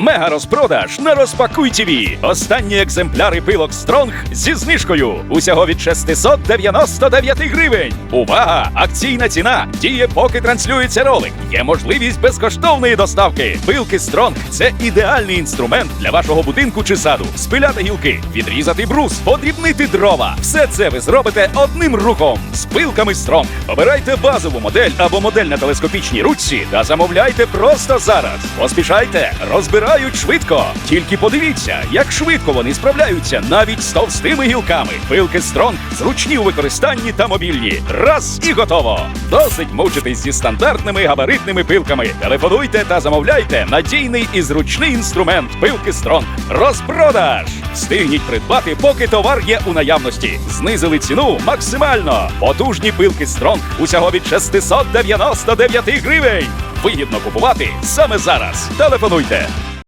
Мега розпродаж на розпакуй ТВ. Останні екземпляри пилок Стронг зі знижкою. Усього від 699 гривень. Увага! Акційна ціна діє, поки транслюється ролик. Є можливість безкоштовної доставки. Пилки Стронг це ідеальний інструмент для вашого будинку чи саду. Спиляти гілки, відрізати брус, подрібнити дрова. Все це ви зробите одним рухом з пилками Стронг. Обирайте базову модель або модель на телескопічній ручці та замовляйте просто зараз. Поспішайте, розбирають швидко. Тільки подивіться, як швидко вони справляються навіть з товстими гілками. Пилки Стронг зручні у використанні та мобільні. Раз і готово. Досить мучитись зі стандартними габаритними пилками. Телефонуйте та замовляйте надійний і зручний інструмент пилки Стронг. Розпродаж! Встигніть придбати, поки товар є у наявності. Знизили ціну максимально. Потужні пилки Стронг усього від 699 гривень. Вигідно купувати саме зараз. Телефонуйте